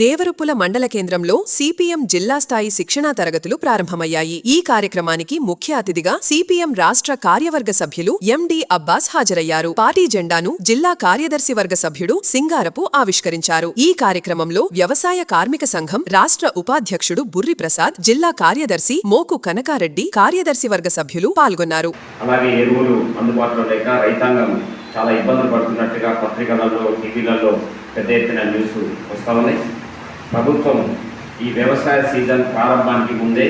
దేవరుపుల మండల కేంద్రంలో సిపిఎం జిల్లా స్థాయి శిక్షణా తరగతులు ప్రారంభమయ్యాయి. ఈ కార్యక్రమానికి ముఖ్య అతిథిగా సిపిఎం రాష్ట్ర కార్యవర్గ సభ్యులు ఎండి అబ్బాస్ హాజరయ్యారు. పార్టీ జెండాను జిల్లా కార్యదర్శి వర్గ సభ్యుడు సింగారపు ఆవిష్కరించారు. ఈ కార్యక్రమంలో వ్యవసాయ కార్మిక సంఘం రాష్ట్ర ఉపాధ్యక్షుడు బుర్రి ప్రసాద్ జిల్లా కార్యదర్శి మోకు కనకారెడ్డి కార్యదర్శి వర్గ సభ్యులు పాల్గొన్నారు. అలాగే ఎరువులు అందుబాటులో లేక రైతాంగం చాలా ఇబ్బందులు పడుతున్నట్టుగా పత్రికలలో టీవీలలో పెద్ద ఎత్తున న్యూస్ వస్తూ ఉన్నాయి. ప్రభుత్వం ఈ వ్యవసాయ సీజన్ ప్రారంభానికి ముందే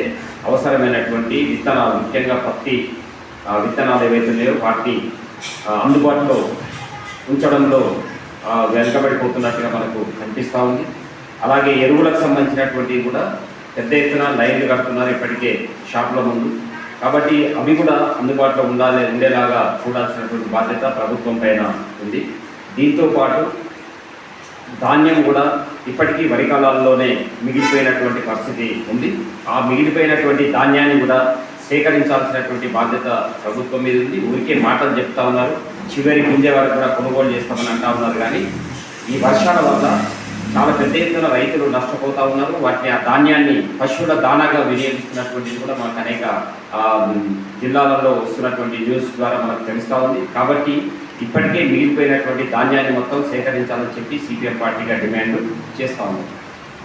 అవసరమైనటువంటి విత్తనాలు ముఖ్యంగా పత్తి విత్తనాలు ఏవైతే ఉన్నాయో వాటిని అందుబాటులో ఉంచడంలో వెనుకబడిపోతున్నట్టుగా మనకు కనిపిస్తూ ఉంది. అలాగే ఎరువులకు సంబంధించినటువంటివి కూడా పెద్ద ఎత్తున లైన్లు కడుతున్నారు ఇప్పటికే షాపుల ముందు. కాబట్టి అవి కూడా అందుబాటులో ఉండాలి ఉండేలాగా చూడాల్సినటువంటి బాధ్యత ప్రభుత్వం పైన ఉంది. దీంతో పాటు ధాన్యం కూడా ఇప్పటికీ వరి కాలాల్లోనే మిగిలిపోయినటువంటి పరిస్థితి ఉంది. ఆ మిగిలిపోయినటువంటి ధాన్యాన్ని కూడా సేకరించాల్సినటువంటి బాధ్యత ప్రభుత్వం మీద ఉంది. ఊరికే మాటలు చెప్తా ఉన్నారు. చివరి గింజ వరకు కూడా కొనుగోలు చేస్తామని అంటా ఉన్నారు కానీ ఈ వర్షాల వల్ల చాలా పెద్ద ఎత్తున రైతులు నష్టపోతూ ఉన్నారు. వాటిని ఆ ధాన్యాన్ని పశువుల దానాగా వినియోగిస్తున్నటువంటిది కూడా మనకు అనేక జిల్లాలలో వస్తున్నటువంటి న్యూస్ ద్వారా మనకు తెలుస్తూ ఉంది. కాబట్టి ఇప్పటికే మిగిలిపోయినటువంటి ధాన్యాన్ని మొత్తం సేకరించాలని చెప్పి సిపిఎం పార్టీగా డిమాండ్ చేస్తూ ఉంది.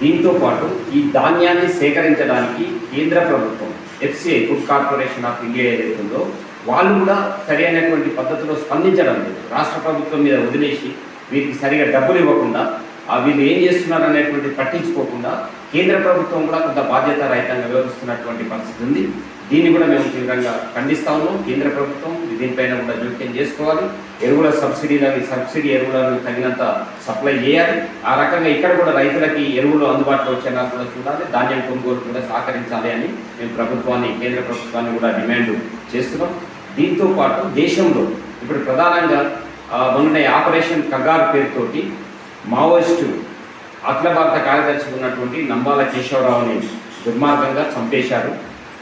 దీంతో పాటు ఈ ధాన్యాన్ని సేకరించడానికి కేంద్ర ప్రభుత్వం FCI food corporation of India ఏదైతుందో వాళ్ళు కూడా సరైనటువంటి పద్ధతిలో స్పందించడం లేదు. రాష్ట్ర ప్రభుత్వం మీద వదిలేసి వీరికి సరిగా డబ్బులు ఇవ్వకుండా వీళ్ళు ఏం చేస్తున్నారు అనేటువంటి పట్టించుకోకుండా కేంద్ర ప్రభుత్వం కూడా కొంత బాధ్యత రహితంగా వ్యవహరిస్తున్నటువంటి పరిస్థితి ఉంది. దీన్ని కూడా మేము తీవ్రంగా ఖండిస్తా ఉన్నాం. కేంద్ర ప్రభుత్వం దీనిపైన కూడా జోక్యం చేసుకోవాలి. ఎరువుల సబ్సిడీలకి సబ్సిడీ ఎరువులను తగినంత సప్లై చేయాలి. ఆ రకంగా ఇక్కడ కూడా రైతులకి ఎరువులు అందుబాటులో వచ్చేలా కూడా చూడాలి. ధాన్యం కొనుగోలు కూడా సహకరించాలి అని మేము ప్రభుత్వాన్ని కేంద్ర ప్రభుత్వాన్ని కూడా డిమాండ్ చేస్తున్నాం. దీంతో పాటు దేశంలో ఇప్పుడు ప్రధానంగా మొన్న ఆపరేషన్ కగార్ పేరుతోటి మావోయిస్టు అఖిల భారత కార్యదర్శి ఉన్నటువంటి నంబాల కేశవరావుని దుర్మార్గంగా చంపేశారు.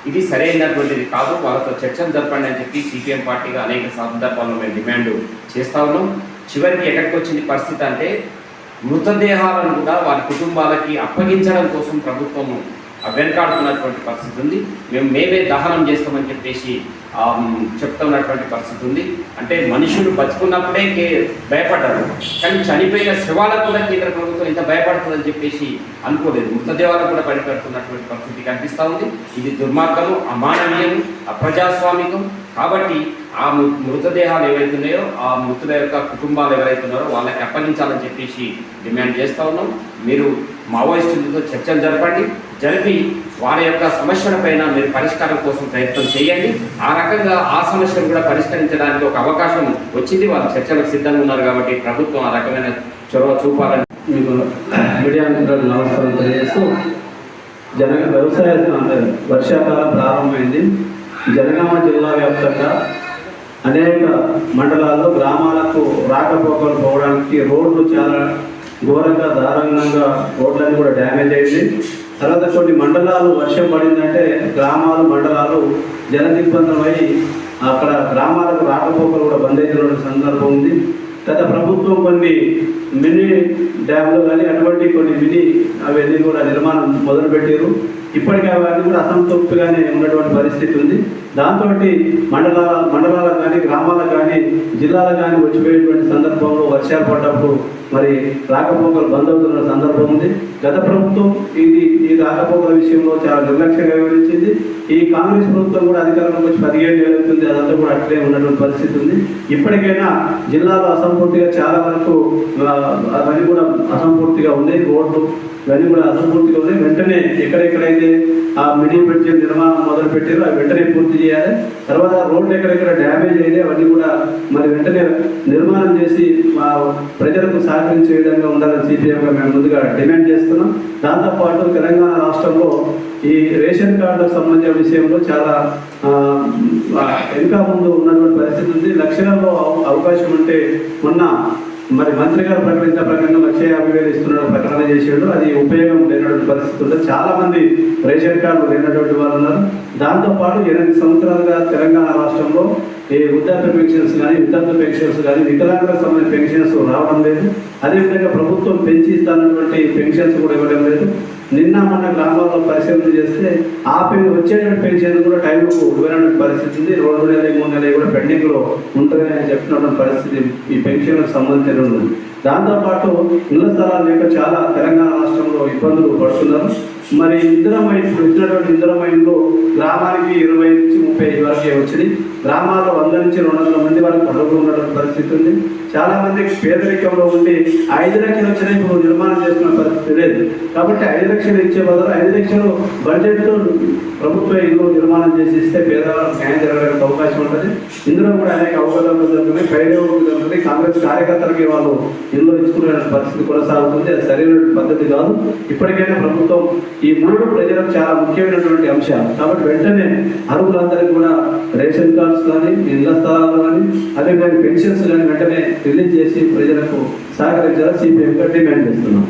ఇది సరైనటువంటిది కాదు వాళ్ళతో చర్చలు జరపండి అని చెప్పి సిపిఎం పార్టీగా అనేక సందర్భాల్లో మేము డిమాండ్ చేస్తా ఉన్నాం. చివరికి ఎక్కడికి వచ్చింది పరిస్థితి అంటే మృతదేహాలను కూడా వారి కుటుంబాలకి అప్పగించడం కోసం ప్రభుత్వం వెనకాడుతున్నటువంటి పరిస్థితి ఉంది. మేము మేమే దహనం చేస్తామని చెప్పేసి చెప్తున్నటువంటి పరిస్థితి ఉంది. అంటే మనుషులు బతుకున్నప్పుడే కే భయపడ్డారు. కానీ చనిపోయిన శవాలకు కూడా కేంద్ర ప్రభుత్వం ఇంత భయపడుతుందని చెప్పేసి అనుకోలేదు. మృతదేహాలకు కూడా భయపెడుతున్నటువంటి పరిస్థితి కనిపిస్తూ ఉంది. ఇది దుర్మార్గము అమానవీయం అప్రజాస్వామికం. కాబట్టి ఆ మృ- మృతదేహాలు ఏవైతున్నాయో ఆ మృతుల యొక్క కుటుంబాలు ఎవరైతున్నారో వాళ్ళకి అప్పగించాలని చెప్పేసి డిమాండ్ చేస్తూ ఉన్నాం. మీరు మావోయిస్టులతో చర్చలు జరపండి. జరిపి వారి యొక్క సమస్యలపైన మీరు పరిష్కారం కోసం ప్రయత్నం చేయండి. ఆ రకంగా ఆ సమస్యను కూడా పరిష్కరించడానికి ఒక అవకాశం వచ్చింది. వారు చర్చలకు సిద్ధంగా ఉన్నారు కాబట్టి ప్రభుత్వం ఆ రకమైన చొరవ చూపాలని మీకు మీడియా మిత్రులు నమస్కారం తెలియజేస్తూ జనగ వ్యవసాయ వర్షాకాలం ప్రారంభమైంది. జనగామ జిల్లా వ్యాప్తంగా అనేక మండలాల్లో గ్రామాలకు రాకపోకలు పోవడానికి రోడ్లు చాలా ఘోరంగా దారుణంగా రోడ్లన్నీ కూడా డ్యామేజ్ అయింది. తర్వాత కొన్ని మండలాలు వర్షం పడిందంటే గ్రామాలు మండలాలు జలదిగ్బంధమై అక్కడ గ్రామాలకు రాకపోకలు కూడా బంద్ అయినటువంటి సందర్భం ఉంది. గత ప్రభుత్వం కొన్ని మినీ డ్యామ్లు కానీ అటువంటి కొన్ని మినీ అవన్నీ కూడా నిర్మాణం మొదలుపెట్టారు ఇప్పటికీ అవన్నీ కూడా అసంతృప్తిగానే ఉన్నటువంటి పరిస్థితి ఉంది. దాంతో మండలాల మండలాలకు కానీ గ్రామాలకు కానీ జిల్లాలకు కానీ వచ్చిపోయేటువంటి సందర్భంలో వర్షాలు పడ్డప్పుడు మరి రాకపోకలు బంద్ అవుతున్న సందర్భం ఉంది. గత ప్రభుత్వం ఇది ఈ రాకపోకల విషయంలో చాలా నిర్లక్ష్యంగా వివరించింది. ఈ కాంగ్రెస్ ప్రభుత్వం కూడా అధికారంలోకి వచ్చి పదిహేను ఏళ్ళు అవుతుంది. అదంతా కూడా అట్లే ఉన్నటువంటి పరిస్థితి ఉంది. ఇప్పటికైనా జిల్లాలో అసంపూర్తిగా చాలా వరకు ఆ, అవన్నీ కూడా అసంపూర్తిగా ఉన్నాయి రోడ్లు. ఇవన్నీ కూడా అసంపూర్తిగా వెంటనే ఎక్కడెక్కడైతే ఆ మినీ బ్రిడ్జ్ నిర్మాణం మొదలు పెట్టారో అవి వెంటనే పూర్తి చేయాలి. తర్వాత రోడ్లు ఎక్కడెక్కడ డ్యామేజ్ అయితే అవన్నీ కూడా మరి వెంటనే నిర్మాణం చేసి మా ప్రజలకు సహకరించే విధంగా ఉండాలని సిపిఎంగా మేము ముందుగా డిమాండ్ చేస్తున్నాం. దాంతోపాటు తెలంగాణ రాష్ట్రంలో ఈ రేషన్ కార్డులకు సంబంధించిన విషయంలో చాలా ఇంకా ముందు ఉన్నటువంటి పరిస్థితి ఉంది. లక్షణంలో అవకాశం ఉంటే మొన్న మరి మంత్రి గారు ప్రకటించిన ప్రకటన లక్ష యాభై వేలు ఇస్తున్నాడు ప్రకటన చేసాడు అది ఉపయోగం లేనటువంటి పరిస్థితుల్లో చాలా మంది రేషన్ కార్డు లేనటువంటి వాళ్ళు ఉన్నారు. దాంతోపాటు ఎనిమిది సంవత్సరాలుగా తెలంగాణ రాష్ట్రంలో ఈ వృద్ధాప్య పెన్షన్స్ కానీ వృద్ధాప్య పెన్షన్స్ కానీ వికలాంగులకు సంబంధించిన పెన్షన్స్ రావడం లేదు. అదేవిధంగా ప్రభుత్వం పెంచి ఇస్తానటువంటి పెన్షన్స్ కూడా ఇవ్వడం లేదు. నిన్న మన గ్రామాల్లో పరిశీలన చేస్తే ఆ పెన్ వచ్చేటువంటి పెంచేందుకు కూడా టైంకు ఇవ్వడానికి పరిస్థితి ఉంది. రెండు నెలలు మూడు నెలలు కూడా పెండింగ్లో ఉంటుందని చెప్పిన పరిస్థితి ఈ పెన్షన్లకు సంబంధించిన ఉంది. దాంతోపాటు ఇళ్ళ స్థలాలు లేక చాలా తెలంగాణ రాష్ట్రంలో ఇబ్బందులు పడుతున్నారు. మరి ఇందిరమ్మ ఇప్పుడు ఇచ్చినటువంటి ఇందిరమ్మ గ్రామానికి ఇరవై నుంచి వచ్చింది. గ్రామాల్లో వంద నుంచి రెండు వందల మంది వరకు పడవలు ఉన్నటువంటి పరిస్థితి ఉంది. చాలా మంది పేదరికంలో ఉండి ఐదు లక్షలు వచ్చిన ఇప్పుడు నిర్మాణం చేసుకునే పరిస్థితి లేదు. కాబట్టి ఐదు లక్షలు ఇచ్చే బదులు ఐదు లక్షలు బడ్జెట్తో ప్రభుత్వ ఇల్లు నిర్మాణం చేసి ఇస్తే పేదవాళ్ళకి న్యాయం జరగడానికి అవకాశం ఉంటుంది. ఇందులో కూడా అనేక అవకాశాలు జరుగుతున్నాయి. పైరేవులు జరుగుతుంది. కాంగ్రెస్ కార్యకర్తలకి వాళ్ళు ఇల్లు ఇచ్చుకునే పరిస్థితి కొనసాగుతుంది. అది సరైన పద్ధతి కాదు. ఇప్పటికైనా ప్రభుత్వం ఈ మూడు ప్రజలకు చాలా ముఖ్యమైనటువంటి అంశాలు. కాబట్టి వెంటనే అర్హులందరికీ కూడా రేషన్ కార్డ్స్ కానీ ఇళ్ళ స్థలాలు కానీ అదేవిధంగా పెన్షన్స్ కానీ వెంటనే రిలీజ్ చేసి ప్రజలకు సహకరించాలని సిపిఎంగా డిమాండ్ చేస్తున్నాం.